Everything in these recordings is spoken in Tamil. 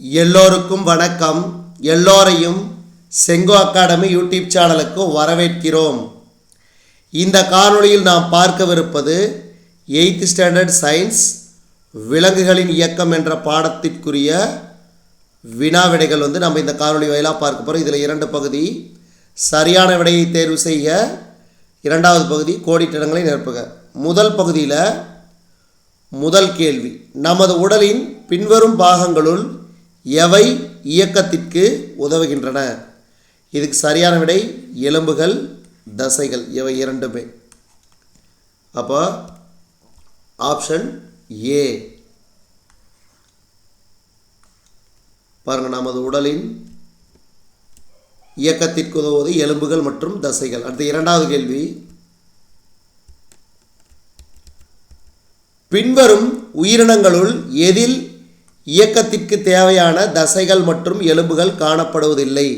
எல்லோருக்கும் வணக்கம். எல்லோரையும் செங்கோ அகாடமி யூடியூப் சேனலுக்கு வரவேற்கிறோம். இந்த காணொளியில் நாம் பார்க்கவிருப்பது எயித்து ஸ்டாண்டர்ட் சயின்ஸ் விலங்குகளின் இயக்கம் என்ற பாடத்திற்குரிய வினா விடைகள் வந்து நம்ம இந்த காணொளி வாயிலாக பார்க்க போகிறோம் இதில் இரண்டு பகுதி சரியான விடையை தேர்வு செய்ய இரண்டாவது பகுதி கோடிட்டிடங்களை நிரப்புக. முதல் பகுதியில் முதல் கேள்வி நமது உடலின் பின்வரும் பாகங்களுள் எவை இயக்கத்திற்கு உதவுகின்றன? இதுக்கு சரியான விடை எலும்புகள் தசைகள். இவை இரண்டுமே. அப்போ ஆப்ஷன் ஏ பாருங்க நமது உடலின் இயக்கத்திற்கு உதவுவது எலும்புகள் மற்றும் தசைகள். அடுத்த இரண்டாவது கேள்வி. பின்வரும் உயிரினங்களுள் எதில் இயக்கத்திற்கு தேவையான தசைகள் மற்றும் எலும்புகள் காணப்படுவதில்லை.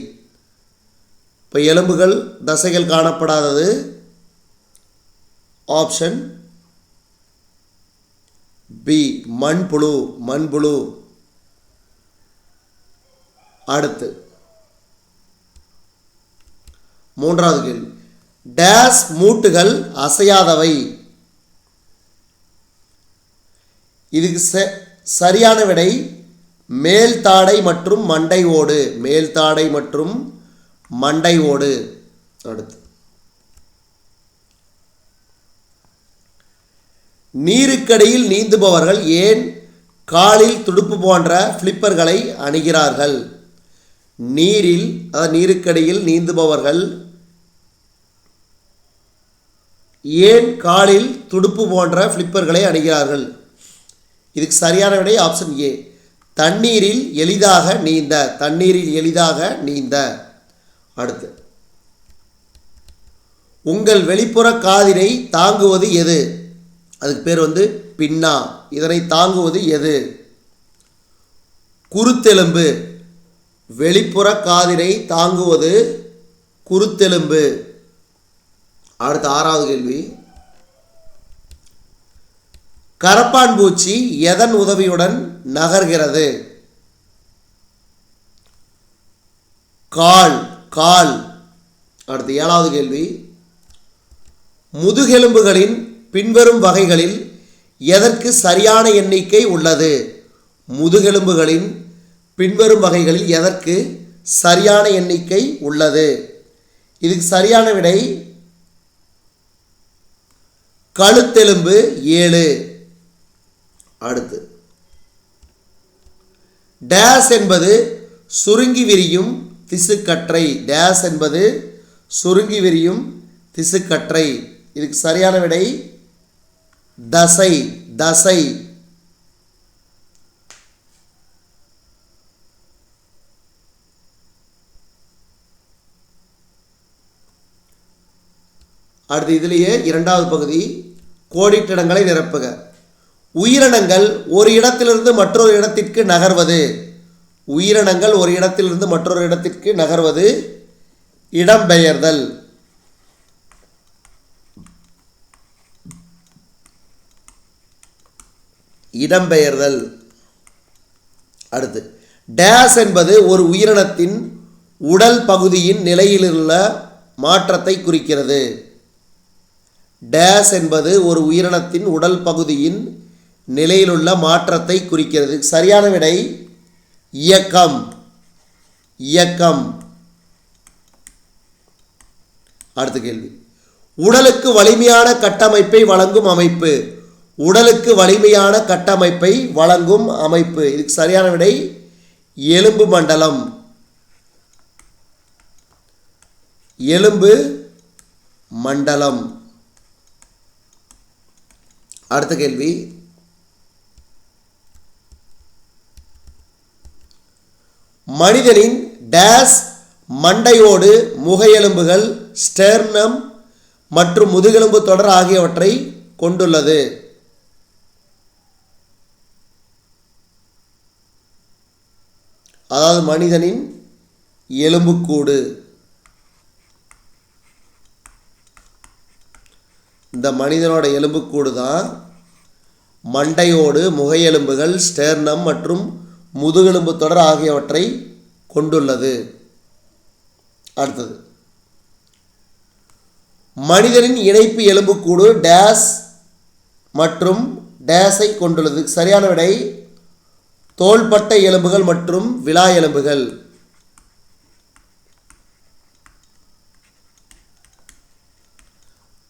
இப்போ எலும்புகள் தசைகள் காணப்படாதது. ஆப்ஷன் பி மண்புழு மண்புழு. அடுத்து. மூன்றாவது கேள்வி. டேஸ் மூட்டுகள் அசையாதவை. இதுக்கு சரியான விடை மேல் தாடை மற்றும் மண்டை ஓடு. மேல் தாடை மற்றும் மண்டை ஓடு. அடுத்து. நீருக்கடியில் நீந்துபவர்கள் ஏன் காலில் துடுப்பு போன்ற ஃப்ளிப்பர்களை அணிகிறார்கள்? நீரில் அதாவது நீருக்கடியில் நீந்துபவர்கள் ஏன் காலில் துடுப்பு போன்ற ஃப்ளிப்பர்களை அணிகிறார்கள்? இதுக்கு சரியான விடை ஆப்ஷன் ஏ தண்ணீரில் எளிதாக நீந்த தண்ணீரில் எளிதாக நீந்த. அடுத்து. உங்கள் வெளிப்புற காதினை தாங்குவது எது? அதுக்கு பேர் வந்து பின்னா. இதனை தாங்குவது எது? குருத்தெலும்பு. வெளிப்புற காதினை தாங்குவது குருத்தெலும்பு. அடுத்த ஆறாவது கேள்வி. கரப்பான் பூச்சி எதன் உதவியுடன் நகர்கிறது? கால் கால். அடுத்து ஏழாவது கேள்வி. முதுகெலும்புகளின் பின்வரும் வகைகளில் எதற்கு சரியான எண்ணிக்கை உள்ளது? முதுகெலும்புகளின் பின்வரும் வகைகளில் எதற்கு சரியான எண்ணிக்கை உள்ளது? இதுக்கு சரியான விடை கழுத்தெலும்பு ஏழு. அடுத்து. டேஸ் என்பது சுருங்கி விரியும் திசுக்கற்றை. டேஸ் என்பது சுருங்கி விரியும் திசுக்கற்றை. இதுக்கு சரியான விடை தசை தசை. அடுத்து இதிலேயே இரண்டாவது பகுதி கோடிட்டிடங்களை நிரப்புக. உயிரினங்கள் ஒரு இடத்திலிருந்து மற்றொரு இடத்திற்கு நகர்வது. உயிரினங்கள் ஒரு இடத்திலிருந்து மற்றொரு இடத்திற்கு நகர்வது இடம்பெயர்தல். இடம்பெயர்தல். அடுத்து டேஸ் என்பது ஒரு உயிரினத்தின் உடல் பகுதியின் நிலையிலுள்ள மாற்றத்தை குறிக்கிறது. டேஸ் என்பது ஒரு உயிரினத்தின் உடல் பகுதியின் நிலையிலுள்ள மாற்றத்தை குறிக்கிறது. சரியான விடை இயக்கம். இயக்கம். அடுத்த கேள்வி. உடலுக்கு வலிமையான கட்டமைப்பை வழங்கும் அமைப்பு. உடலுக்கு வலிமையான கட்டமைப்பை வழங்கும் அமைப்பு. இதுக்கு சரியான விடை எலும்பு மண்டலம். எலும்பு மண்டலம். அடுத்த கேள்வி. மனிதனின் டேஸ் மண்டையோடு முகையெலும்புகள் ஸ்டெர்னம் மற்றும் முதுகெலும்பு தொடர் ஆகியவற்றை கொண்டுள்ளது. அதாவது மனிதனின் எலும்புக்கூடு. இந்த மனிதனோட எலும்புக்கூடு தான் மண்டையோடு முகையெலும்புகள் ஸ்டேர்னம் மற்றும் முதுகெலும்பு தொடர் ஆகியவற்றை கொண்டுள்ளது. அடுத்தது. மனிதனின் இணைப்பு எலும்புக்கூடு டேஸ் மற்றும் டேஸை கொண்டுள்ளது. சரியான விடை தோள்பட்டை எலும்புகள் மற்றும் விழா எலும்புகள்.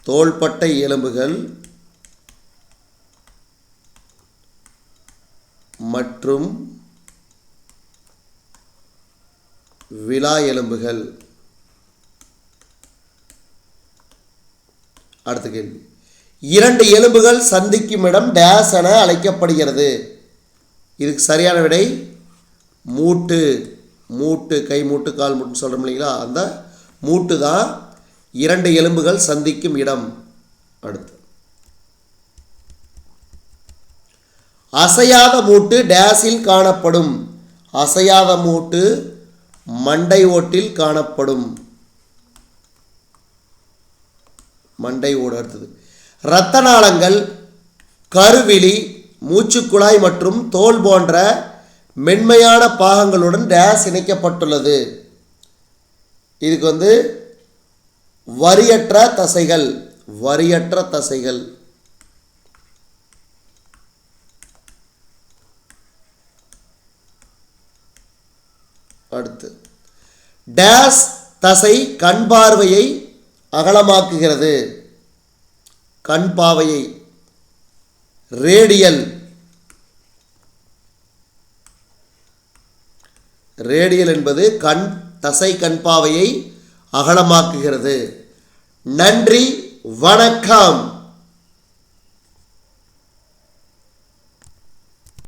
தோள்பட்டை எலும்புகள் மற்றும் விலா எலும்புகள். அடுத்த கேள்வி. இரண்டு எலும்புகள் சந்திக்கும் இடம் டேஸ் என அழைக்கப்படுகிறது. இதுக்கு சரியான விடை மூட்டு. மூட்டு கை மூட்டு கால் மூட்டுன்னு சொல்கிறோம் இல்லைங்களா? அந்த மூட்டு தான் இரண்டு எலும்புகள் சந்திக்கும் இடம். அடுத்து. அசையாத மூட்டு டேஸில் காணப்படும். அசையாத மூட்டு மண்டை ஓட்டில் காணப்படும். மண்டை ஓடு அடுத்தது. இரத்த நாளங்கள் கருவிழி மூச்சுக்குழாய் மற்றும் தோல் போன்ற மென்மையான பாகங்களுடன் டேஸ் இணைக்கப்பட்டுள்ளது. இதுக்கு வந்து வரியற்ற தசைகள் வரியற்ற தசைகள். அடுத்து. டேஸ் தசை கண் பார்வையை அகலமாக்குகிறது. கண் பாவையை ரேடியல். ரேடியல் என்பது கண் தசை கண் பாவையை அகலமாக்குகிறது. நன்றி வணக்கம்.